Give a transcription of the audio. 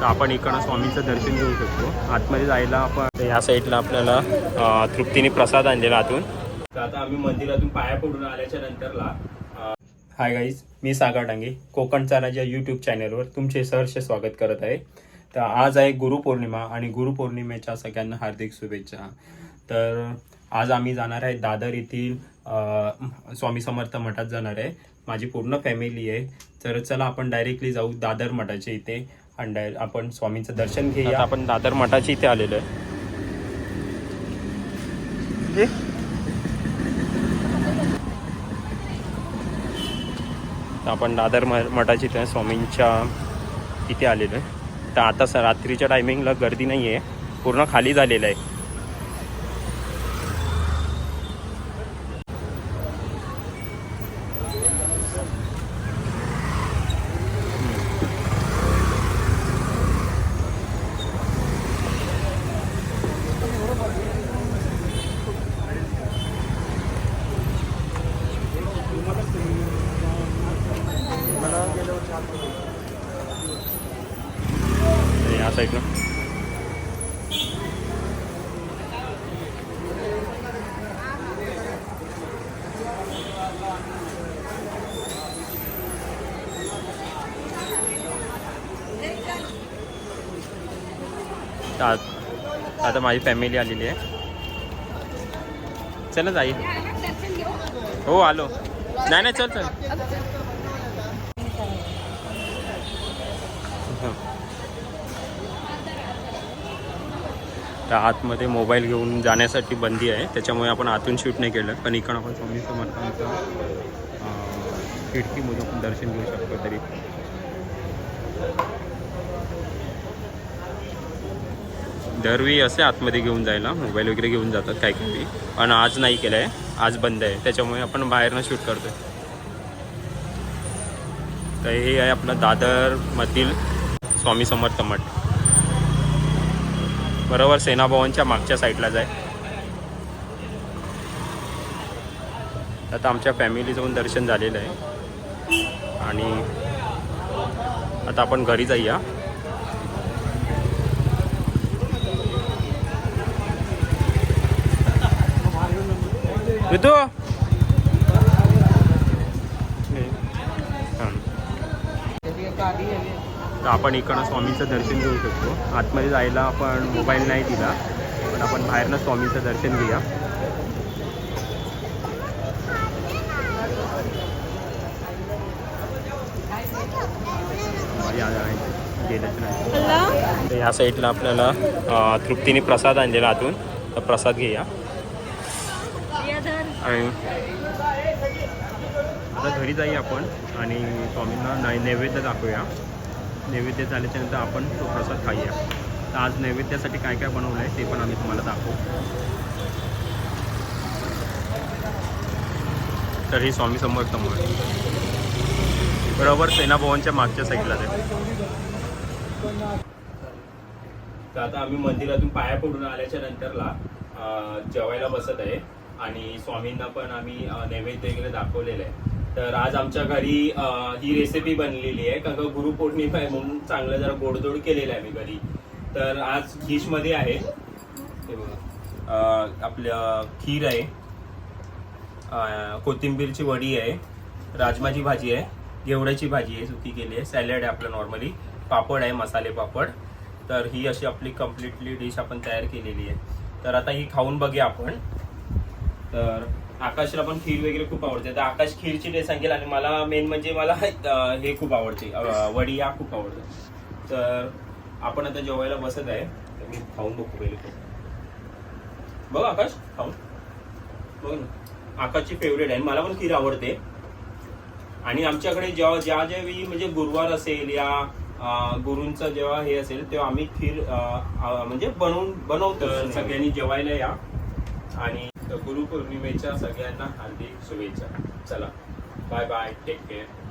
तर आपण इकडं स्वामींचं दर्शन घेऊ शकतो. आतमध्ये जायला आपण ह्या साईडला आपल्याला तृप्तीने प्रसाद आणलेला आतून. तर आता आम्ही मंदिरातून पाया पडून आल्याच्या नंतरला हाय गाईज मी सागर डांगे कोकणचा राजा यूट्यूब चॅनलवर तुमचे सहर्ष स्वागत करत आहे. तर आज आहे गुरुपौर्णिमा आणि गुरुपौर्णिमेच्या सगळ्यांना हार्दिक शुभेच्छा. तर आज आम्ही जाणार आहे दादर येथील स्वामी समर्थ मठात जाणार आहे. माझी पूर्ण फॅमिली आहे. तर चला आपण डायरेक्टली जाऊ दादर मठाच्या इथे. आणि डाय- आपण स्वामींचं दर्शन घेऊया. आपण दादर मठाच्या इथे आलेलो आहे. तर आपण दादर म मठाची त्या स्वामींच्या इथे आलेलो आहे. तर आता स रात्रीच्या टायमिंगला गर्दी नाही आहे पूर्ण खाली झालेलं आहे. तर या साईडनं तर आता माझी फॅमिली आलेली आहे चला जाई हो आलो। नाही नाही चल चल। तर आतमध्ये मोबाईल घेऊन जाण्यासाठी बंदी आहे. त्याच्यामुळे आपण आतून शूट नाही केलं. पण इकडं आपण स्वामी समर्थांचं खिडकीमधून आपण दर्शन घेऊ शकतो तरी. दरवेळी असे आतमध्ये घेऊन जायला. मोबाईल वगैरे घेऊन जातात काही काही पण आज नाही केलं आहे आज बंद आहे. त्याच्यामुळे आपण बाहेरनं शूट करतोय. तर हे आहे आपलं दादरमधील स्वामी समर्थ मठ. बरोबर सेनाभवनच्या मागच्या साईडला जाय. आता आमच्या फॅमिली जाऊन दर्शन झालेलं आहे. आणि आता आपण घरी जाऊया. ऋतू हां तर आपण इकडं स्वामींचं दर्शन घेऊ शकतो. आतमध्ये जायला आपण मोबाईल नाही दिला पण आपण बाहेरनं स्वामींचं दर्शन घेऊया. तर ह्या साईडला आपल्याला तृप्तीने प्रसाद आणलेला आतून. तर प्रसाद घेऊया. आणि आता घरी जाऊया आपण आणि स्वामींना नैवेद्य दाखवूया. नैवेद्य झाल्याच्यानंतर आपण तो प्रसाद खाऊया. तर आज नैवेद्यासाठी काय काय बनवलं आहे ते पण आम्ही तुम्हाला दाखवू. तर ही स्वामी समर्थ बरोबर सेनाभवनच्या मागच्या साईडला आहे. तर आता आम्ही मंदिरातून पाया पडून आल्याच्या नंतरला जेवायला बसत आहे. आणि स्वामींना पण आम्ही नैवेद्य वगैरे दाखवलेलं आहे. तर आज आमच्या घरी ही रेसिपी बनलेली आहे. कारण का गुरुपौर्णिमा आहे म्हणून चांगलं जरा गोडधोड केलेलं आहे मी घरी. तर आज डिशमध्ये आहे. बघा. आपलं खीर आहे. कोथिंबीरची वडी आहे. राजमाची भाजी आहे. घेवड्याची भाजी आहे सुकी केली आहे. सॅलड आहे आपलं नॉर्मली पापड आहे मसाले पापड. तर ही अशी आपली कम्प्लिटली डिश आपण तयार केलेली आहे. तर आता ही खाऊन बघूया आपण. तर आकाशला पण खीर वगैरे खूप आवडते. तर आकाश खीरची ड्रेस सांगेल आणि मला मेन म्हणजे मला हे खूप आवडते. वडिया वडी खूप आवडते. तर आपण आता जेवायला बसत आहे. तर मी खाऊन बघू पहिले बघ आकाश खाऊन. बघ ना. आकाशची फेवरेट आहे. मला पण खीर आवडते. आणि आमच्याकडे जेव्हा ज्या ज्यावेळी म्हणजे गुरुवार असेल या अं, गुरूंचं जेव्हा हे असेल तेव्हा आम्ही खीर म्हणजे बनवून बनवतो. सगळ्यांनी जेवायला या. आणि गुरुपौर्णिमेच्या सगळ्यांना हार्दिक शुभेच्छा. चला बाय बाय टेक केअर